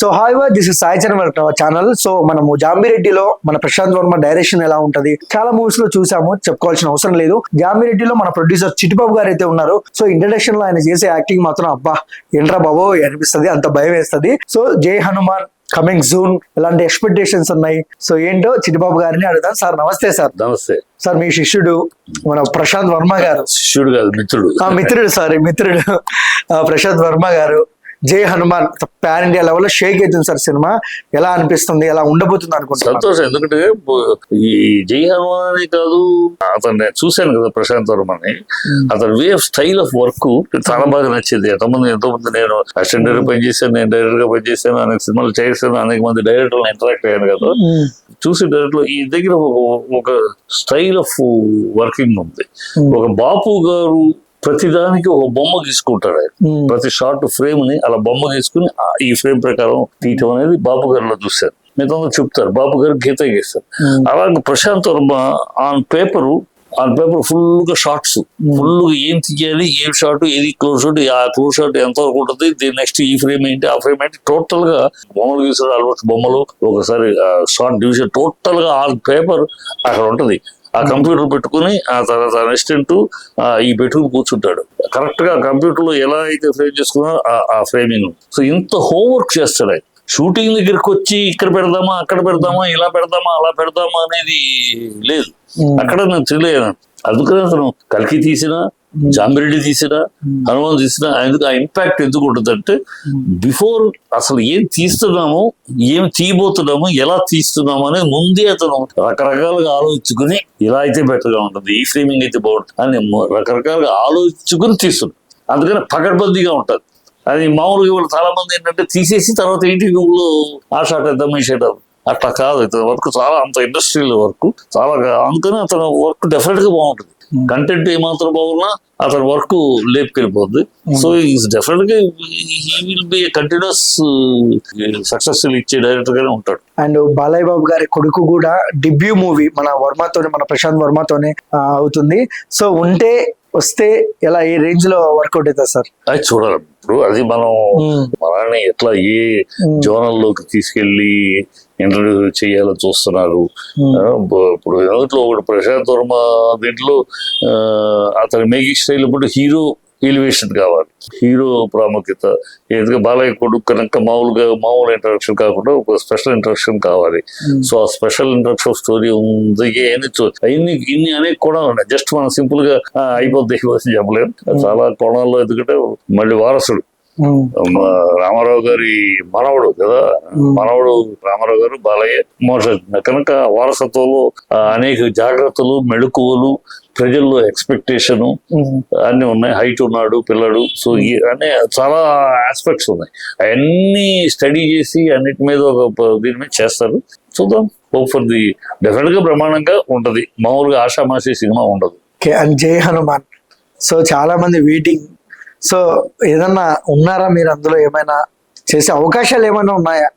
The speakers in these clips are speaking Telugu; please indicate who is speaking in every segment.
Speaker 1: So hi this is Sai Charan welcome our channel so మనము జాంబిరెడ్డిలో మన ప్రశాంత్ వర్మ డైరెక్షన్ ఎలా ఉంటది? చాలా మూవీస్లో చూసాము చెప్పుకోవాల్సిన అవసరం లేదు. జాంబిరెడ్డిలో మన ప్రొడ్యూసర్ చిట్టిబాబు గారు అయితే ఉన్నారు. సో ఇంట్రడక్షన్లో ఆయన చేసే యాక్టింగ్ మాత్రం అబ్బా ఎండ్రా బాబో అనిపిస్తుంది అంత భయం వేస్తుంది. So Jai Hanuman coming June ఇలాంటి ఎక్స్పెక్టేషన్స్ ఉన్నాయి. సో ఏంటో చిట్టిబాబు గారిని అడుగుతాను సార్ నమస్తే సార్.
Speaker 2: నమస్తే.
Speaker 1: సార్ మీ శిష్యుడు మన ప్రశాంత్ వర్మ గారు.
Speaker 2: శిష్యుడు కాదు మిత్రుడు.
Speaker 1: ఆ మిత్రుడు సారీ మిత్రుడు. ప్రశాంత్ వర్మ గారు. జై హనుమాన్. పాన్ ఇండియా లెవెల్లో షేక్ అవుతుంది సార్ సినిమా. ఎలా అనిపిస్తుంది ఎలా ఉండబోతుంది అనుకుంటున్నాను
Speaker 2: సంతోషం ఎందుకంటే ఈ జై హనుమాన్ అనే కాదు అతను నేను చూశాను కదా ప్రశాంత్ వర్మని అతని way of style of work చాలా బాగా నచ్చింది. ఎంతమంది ఎంతో మంది నేను అసిస్టెంట్ డైరెక్టర్ పనిచేశాను నేను డైరెక్టర్గా పనిచేశాను అనేక సినిమాలు చేశాను అనేక మంది డైరెక్టర్లు ఇంటరాక్ట్ అయ్యాను కదా. చూసి డైరెక్టర్ ఈ దగ్గర ఒక స్టైల్ ఆఫ్ వర్కింగ్ ఉంది. ఒక బాపు గారు ప్రతిదానికి ఒక బొమ్మ గీసుకుంటాడు ఆయన. ప్రతి షార్ట్ ఫ్రేమ్ని అలా బొమ్మ గీసుకుని ఆ ఈ ఫ్రేమ్ ప్రకారం తీయటం అనేది బాబు గారిలో చూశాను మిగతా చెప్తారు. బాబు గారు గీత గీస్తారు. అలాగే Prashanth Varma on paper on paper ఫుల్గా షార్ట్స్ ఫుల్గా ఏం తీయాలి ఏం షార్ట్ ఏది క్లోజ్ షాట్ ఆ క్లోజ్ షాట్ ఎంత వరకు ఉంటుంది దీని నెక్స్ట్ ఈ ఫ్రేమ్ ఏంటి ఆ ఫ్రేమ్ ఏంటి టోటల్గా బొమ్మలు గీసాడు ఆల్మోస్ట్ బొమ్మలు. ఒకసారి షార్ట్ డివిజన్ టోటల్గా ఆన్ పేపర్ అక్కడ ఉంటది. ఆ కంప్యూటర్ పెట్టుకుని ఆ తర్వాత అసిస్టెంట్ ఈ పెట్టుకుని కూర్చుంటాడు. కరెక్ట్గా కంప్యూటర్లో ఎలా అయితే ఫ్రేమ్ చేసుకున్నా ఆ ఫ్రేమింగ్ సో ఇంత హోంవర్క్ చేస్తాడు ఆయన. షూటింగ్ దగ్గరికి వచ్చి ఇక్కడ పెడదామా అక్కడ పెడదామా ఇలా పెడదామా అలా పెడదామా అనేది లేదు.
Speaker 1: మ్మ్.
Speaker 2: అక్కడ నేను తెలియదు. అందుకని అతను కల్కి తీసిన జాంబిరెడ్డి తీసిన హనుమాన్ తీసిన ఎందుకు ఆ ఇంపాక్ట్ ఎందుకు ఉంటుందంటే బిఫోర్ అసలు ఏం తీస్తున్నాము ఏం తీయబోతున్నాము ఎలా తీస్తున్నాము అనేది ముందే అతను రకరకాలుగా ఆలోచించుకుని ఇలా అయితే బెటర్గా ఉంటుంది ఈ ఫ్రేమింగ్ అయితే బాగుంటుంది అని రకరకాలుగా ఆలోచించుకుని తీస్తుంది అందుకని పకడ్బందీగా ఉంటుంది అది మామూలుగా ఇవాళ చాలా మంది ఏంటంటే తీసేసి తర్వాత ఇంటికి ఆ షాట్ వేద్దాం ఈ షాట్ వేద్దాం. అట్లా కాదు. ఇతని వర్క్ చాలా అంత ఇండస్ట్రియల్ వర్క్. చాలా అందుకని అతని వర్క్ డెఫినెట్గా బాగుంటుంది. కంటెంట్ ఏమాత్రం బాగున్నా అతని వర్క్ లేపుకెళ్ళిపోద్ది. సో ఈస్ డెఫినెట్గా he will be continuous successful ఇచ్చే డైరెక్టర్ గానే ఉంటాడు.
Speaker 1: అండ్ బాలయ్య బాబు గారి కొడుకు కూడా డిబ్యూ మూవీ మన వర్మతోనే మన ప్రశాంత్ వర్మతోనే అవుతుంది. సో ఉంటే వస్తే ఎలా ఏ రేంజ్లో వర్కౌట్ అవుతుంది సార్?
Speaker 2: అది చూడాలి. ఇప్పుడు అది మనం మనల్ని ఎట్లా ఏ జోనల్లోకి తీసుకెళ్ళి ఇంటర్వ్యూ చేయాలో చూస్తున్నారు. ఇప్పుడు ఒకటి ప్రశాంత్ వర్మ దీంట్లో అతని మేకింగ్ స్టైల్ ఇప్పుడు హీరో ఎలివేషన్ కావాలి. హీరో ప్రాముఖ్యత. ఎందుకంటే బాలయ్య కొడుకు కనుక మామూలుగా మామూలు ఇంట్రడక్షన్ కాకుండా ఒక స్పెషల్ ఇంట్రడక్షన్ కావాలి. సో ఆ స్పెషల్ ఇంట్రడక్షన్ స్టోరీ ఉంది ఇన్ని ఇన్ని అనేక కోణాలు ఉన్నాయి. జస్ట్ మనం సింపుల్గా అయిపోద్ది చెప్పలేము చాలా కోణాల్లో ఎందుకంటే మళ్ళీ వారసుడు. రామారావు గారి మనవడు కదా? మనవడు రామారావు గారు బాలయ్య మోస కనుక వారసత్వంలో అనేక జాగ్రత్తలు మెళుకువలు ప్రజల్లో ఎక్స్పెక్టేషన్. అన్ని ఉన్నాయి. హైట్ ఉన్నాడు పిల్లడు. సో ఈ అనే చాలా ఆస్పెక్ట్స్ ఉన్నాయి. అవన్నీ స్టడీ చేసి అన్నిటి మీద ఒక దీని మీద చేస్తారు. చూద్దాం. హోప్ ఫర్ ది డెఫినెట్గా బ్రహ్మాండంగా ఉంటది. మామూలుగా ఆషామాషి సినిమా ఉండదు.
Speaker 1: జై హనుమాన్. సో చాలా మంది వెయిటింగ్ సో ఏదన్నా ఉన్నారా మీరు అందులో ఏమైనా చేసే అవకాశాలు ఏమైనా ఉన్నాయా?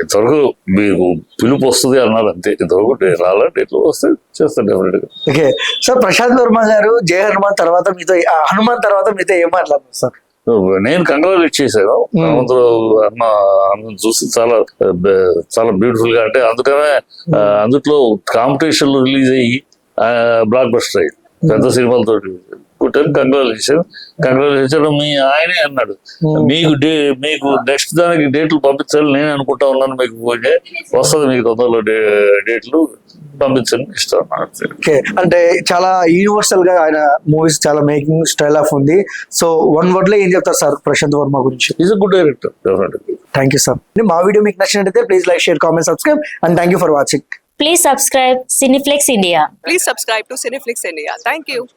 Speaker 2: ఇంతవరకు మీకు పిలుపు వస్తుంది అన్నారు అంతే. ఇంతవరకు డే- రాలా డేట్లు వస్తే చేస్తాను డెఫినెట్గా
Speaker 1: ఓకే. సో ప్రశాంత్ వర్మ గారు జై హనుమాన్ తర్వాత మీతో హనుమాన్ తర్వాత మీతో ఏం మాట్లాడుతున్నారు సార్?
Speaker 2: నేను కంగ్రాచులేట్ చేశాను. అందులో అన్న అన్నను చూసి చాలా చాలా బ్యూటిఫుల్గా అంటే అందుకనే అందుట్లో కాంపిటీషన్ రిలీజ్ అయ్యి బ్లాక్ బస్టర్ అయ్యింది పెద్ద సినిమాలతో కుట్టాను కంగ్రాచులేషన్ కంగ్రాచులేషన్ మీ ఆయనే అన్నాడు. మీకు డే మీకు నెక్స్ట్ దానికి డేట్లు పంపించాలి నేను అనుకుంటా ఉన్నాను మీకు చేయి. వస్తుంది మీకు తొందరలో డేట్లు పంపించండి ఇష్టం
Speaker 1: ఓకే. అంటే చాలా యూనివర్సల్గా ఆయన మూవీస్ చాలా మేకింగ్ స్టైల్ ఆఫ్ ఉంది. సో వన్ వర్డ్లో ఏం చెప్తారు సార్ ప్రశాంత్ వర్మ గురించి?
Speaker 2: Is good director
Speaker 1: thank you sir మా వీడియో మీకు నచ్చినట్టయితే please like share comment subscribe and thank you for watching
Speaker 3: Please subscribe Cineflex India.
Speaker 4: Please subscribe to Cineflix India. Thank you.